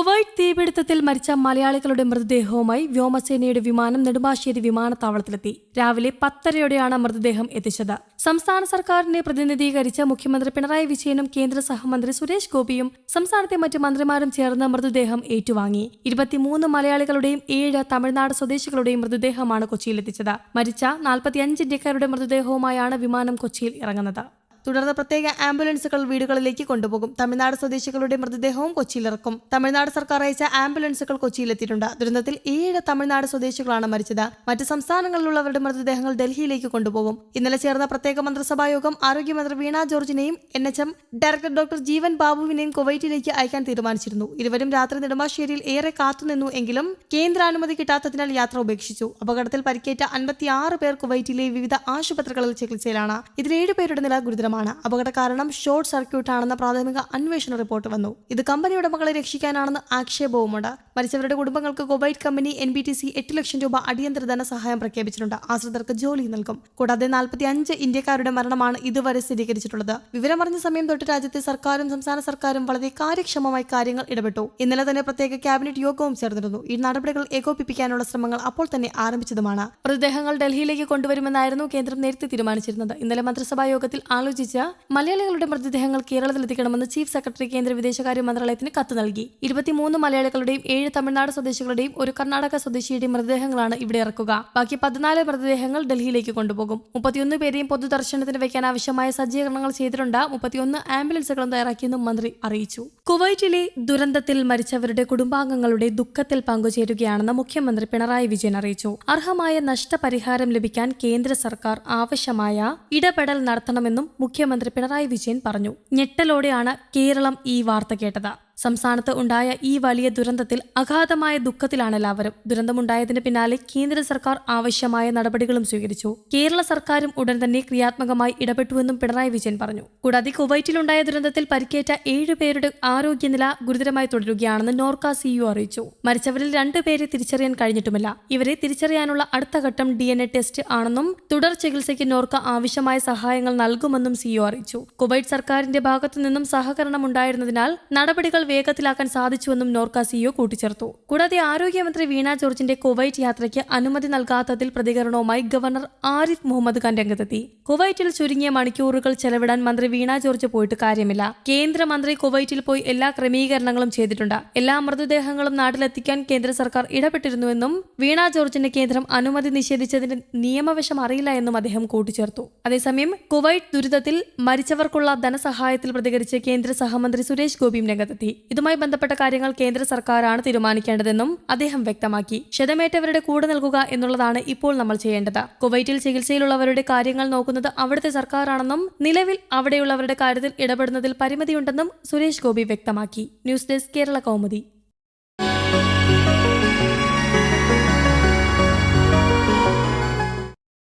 Kuwait തീപിടുത്തത്തിൽ മരിച്ച മലയാളികളുടെ മൃതദേഹവുമായി വ്യോമസേനയുടെ വിമാനം നെടുമ്പാശ്ശേരി വിമാനത്താവളത്തിലെത്തി. രാവിലെ പത്തരയോടെയാണ് മൃതദേഹം എത്തിച്ചത്. സംസ്ഥാന സർക്കാരിനെ പ്രതിനിധീകരിച്ച മുഖ്യമന്ത്രി പിണറായി വിജയനും കേന്ദ്ര സഹമന്ത്രി സുരേഷ് ഗോപിയും സംസ്ഥാനത്തെ മറ്റ് മന്ത്രിമാരും ചേർന്ന് മൃതദേഹം ഏറ്റുവാങ്ങി. ഇരുപത്തിമൂന്ന് മലയാളികളുടെയും ഏഴ് തമിഴ്നാട് സ്വദേശികളുടെയും മൃതദേഹമാണ് കൊച്ചിയിലെത്തിച്ചത്. മരിച്ച നാൽപ്പത്തിയഞ്ച് ഇന്ത്യക്കാരുടെ മൃതദേഹവുമായാണ് വിമാനം കൊച്ചിയിൽ ഇറങ്ങുന്നത്. തുടർന്ന് പ്രത്യേക ആംബുലൻസുകൾ വീടുകളിലേക്ക് കൊണ്ടുപോകും. തമിഴ്നാട് സ്വദേശികളുടെ മൃതദേഹവും കൊച്ചിയിലിറക്കും. തമിഴ്നാട് സർക്കാർ അയച്ച ആംബുലൻസുകൾ കൊച്ചിയിലെത്തിയിട്ടുണ്ട്. ദുരന്തത്തിൽ ഏഴ് തമിഴ്നാട് സ്വദേശികളാണ് മരിച്ചത്. മറ്റ് സംസ്ഥാനങ്ങളിലുള്ളവരുടെ മൃതദേഹങ്ങൾ ഡൽഹിയിലേക്ക് കൊണ്ടുപോകും. ഇന്നലെ ചേർന്ന പ്രത്യേക മന്ത്രിസഭാ യോഗം ആരോഗ്യമന്ത്രി Veena ജോർജിനെയും N H M director doctor Jeevan ബാബുവിനെയും കുവൈറ്റിലേക്ക് അയക്കാൻ തീരുമാനിച്ചിരുന്നു. ഇരുവരും രാത്രി നെടുമ്പാശ്ശേരിയിൽ ഏറെ കാത്തുനിന്നു എങ്കിലും കേന്ദ്രാനുമതി കിട്ടാത്തതിനാൽ യാത്ര ഉപേക്ഷിച്ചു. അപകടത്തിൽ പരിക്കേറ്റ അൻപത്തിയാറ് പേർ കുവൈറ്റിലെ വിവിധ ആശുപത്രികളിൽ ചികിത്സയിലാണ്. ഇതിൽ ഏഴ് പേരുടെ നില ഗുരുതരമാണ് അപകട കാരണം ഷോർട്ട് സർക്യൂട്ട് ആണെന്ന പ്രാഥമിക അന്വേഷണ റിപ്പോർട്ട് വന്നു. ഇത് കമ്പനി ഉടമകളെ രക്ഷിക്കാനാണെന്ന് ആക്ഷേപവുമുണ്ട്. മരിച്ചവരുടെ കുടുംബങ്ങൾക്ക് Kuwait company N B T C എട്ട് ലക്ഷം രൂപ അടിയന്തര ധനസഹായം പ്രഖ്യാപിച്ചിട്ടുണ്ട്. ആശ്രിതർക്ക് ജോലി നൽകും. കൂടാതെ നാൽപ്പത്തി അഞ്ച് ഇന്ത്യക്കാരുടെ മരണമാണ് ഇതുവരെ സ്ഥിരീകരിച്ചിട്ടുള്ളത്. വിവരമറിഞ്ഞ സമയം തൊട്ട് രാജ്യത്തെ സർക്കാരും സംസ്ഥാന സർക്കാരും വളരെ കാര്യക്ഷമമായി കാര്യങ്ങൾ ഇടപെട്ടു. ഇന്നലെ തന്നെ പ്രത്യേക ക്യാബിനറ്റ് യോഗവും ചേർന്നിരുന്നു. ഈ നടപടികൾ ഏകോപിപ്പിക്കാനുള്ള ശ്രമങ്ങൾ അപ്പോൾ തന്നെ ആരംഭിച്ചതുമാണ്. മൃതദേഹങ്ങൾ ഡൽഹിയിലേക്ക് കൊണ്ടുവരുമെന്നായിരുന്നു കേന്ദ്രം നേരത്തെ തീരുമാനിച്ചിരുന്നത്. ഇന്നലെ മന്ത്രിസഭാ യോഗത്തിൽ ആലോചിച്ച മലയാളികളുടെ മൃതദേഹങ്ങൾ കേരളത്തിലെത്തിക്കണമെന്ന് ചീഫ് സെക്രട്ടറി കേന്ദ്ര വിദേശകാര്യ മന്ത്രാലയത്തിന് കത്ത് നൽകി. ഇരുപത്തിമൂന്ന് മലയാളികളുടെയും ഏഴ് തമിഴ്നാട് സ്വദേശികളുടെയും ഒരു കർണാടക സ്വദേശിയുടെയും മൃതദേഹങ്ങളാണ് ഇവിടെ ഇറക്കുക. ബാക്കി പതിനാല് മൃതദേഹങ്ങൾ ഡൽഹിയിലേക്ക് കൊണ്ടുപോകും. മുപ്പത്തിയൊന്ന് പേരെയും പൊതുദർശനത്തിന് വയ്ക്കാൻ ആവശ്യമായ സജ്ജീകരണങ്ങൾ ചെയ്തിട്ടുണ്ട്. മുപ്പത്തിയൊന്ന് ആംബുലൻസുകളും തയ്യാറാക്കിയെന്നും മന്ത്രി അറിയിച്ചു. കുവൈറ്റിലെ ദുരന്തത്തിൽ മരിച്ചവരുടെ കുടുംബാംഗങ്ങളുടെ ദുഃഖത്തിൽ പങ്കുചേരുകയാണെന്ന് മുഖ്യമന്ത്രി പിണറായി വിജയൻ അറിയിച്ചു. അർഹമായ നഷ്ടപരിഹാരം ലഭിക്കാൻ കേന്ദ്ര സർക്കാർ ആവശ്യമായ ഇടപെടൽ നടത്തണമെന്നും മുഖ്യമന്ത്രി പിണറായി വിജയൻ പറഞ്ഞു. ഞെട്ടലോടെയാണ് കേരളം ഈ വാർത്ത കേട്ടത്. സംസ്ഥാനത്ത് ഉണ്ടായ ഈ വലിയ ദുരന്തത്തിൽ അഗാധമായ ദുഃഖത്തിലാണ് എല്ലാവരും. ദുരന്തമുണ്ടായതിന് പിന്നാലെ കേന്ദ്ര സർക്കാർ ആവശ്യമായ നടപടികളും സ്വീകരിച്ചു. കേരള സർക്കാരും ഉടൻ തന്നെ ക്രിയാത്മകമായി ഇടപെട്ടുവെന്നും പിണറായി വിജയൻ പറഞ്ഞു. കൂടാതെ കുവൈറ്റിലുണ്ടായ ദുരന്തത്തിൽ പരിക്കേറ്റ ഏഴുപേരുടെ ആരോഗ്യനില ഗുരുതരമായി തുടരുകയാണെന്ന് നോർക്ക സിഇഒ അറിയിച്ചു. മരിച്ചവരിൽ രണ്ടുപേരെ തിരിച്ചറിയാൻ കഴിഞ്ഞിട്ടുമില്ല. ഇവരെ തിരിച്ചറിയാനുള്ള അടുത്ത ഘട്ടം ഡി എൻ എ ടെസ്റ്റ് ആണെന്നും തുടർ ചികിത്സയ്ക്ക് നോർക്ക ആവശ്യമായ സഹായങ്ങൾ നൽകുമെന്നും സിഇഒ അറിയിച്ചു. കുവൈറ്റ് സർക്കാരിന്റെ ഭാഗത്തു നിന്നും സഹകരണം ഉണ്ടായിരുന്നതിനാൽ നടപടികൾ വേഗത്തിലാക്കാൻ സാധിച്ചുവെന്നും നോർക്ക സിഇഒ കൂട്ടിച്ചേർത്തു. കൂടാതെ ആരോഗ്യമന്ത്രി വീണ ജോർജിന്റെ കുവൈറ്റ് യാത്രയ്ക്ക് അനുമതി നൽകാത്തതിൽ പ്രതികരണവുമായി ഗവർണർ ആരിഫ് മുഹമ്മദ് ഖാൻ രംഗത്തെത്തി. കുവൈറ്റിൽ ചുരുങ്ങിയ മണിക്കൂറുകൾ ചെലവിടാൻ മന്ത്രി വീണ ജോർജ് പോയിട്ട് കാര്യമില്ല. കേന്ദ്രമന്ത്രി കുവൈറ്റിൽ പോയി എല്ലാ ക്രമീകരണങ്ങളും ചെയ്തിട്ടുണ്ട്. എല്ലാ മൃതദേഹങ്ങളും നാട്ടിലെത്തിക്കാൻ കേന്ദ്ര സർക്കാർ ഇടപെട്ടിരുന്നുവെന്നും വീണ ജോർജിന് കേന്ദ്രം അനുമതി നിഷേധിച്ചതിന്റെ നിയമവശം അറിയില്ല എന്നും അദ്ദേഹം കൂട്ടിച്ചേർത്തു. അതേസമയം കുവൈറ്റ് ദുരിതത്തിൽ മരിച്ചവർക്കുള്ള ധനസഹായത്തിൽ പ്രതികരിച്ച് കേന്ദ്ര സഹമന്ത്രി സുരേഷ് ഗോപിയും രംഗത്തെത്തി. ഇതുമായി ബന്ധപ്പെട്ട കാര്യങ്ങൾ കേന്ദ്ര സർക്കാരാണ് തീരുമാനിക്കേണ്ടതെന്നും അദ്ദേഹം വ്യക്തമാക്കി. ക്ഷതമേറ്റവരുടെ കൂടെ നൽകുക എന്നുള്ളതാണ് ഇപ്പോൾ നമ്മൾ ചെയ്യേണ്ടത്. കുവൈറ്റിൽ ചികിത്സയിലുള്ളവരുടെ കാര്യങ്ങൾ നോക്കുന്നത് അവിടുത്തെ സർക്കാരാണെന്നും നിലവിൽ അവിടെയുള്ളവരുടെ കാര്യത്തിൽ ഇടപെടുന്നതിൽ പരിമിതിയുണ്ടെന്നും സുരേഷ് ഗോപി വ്യക്തമാക്കി. News desk Kerala Kaumudi.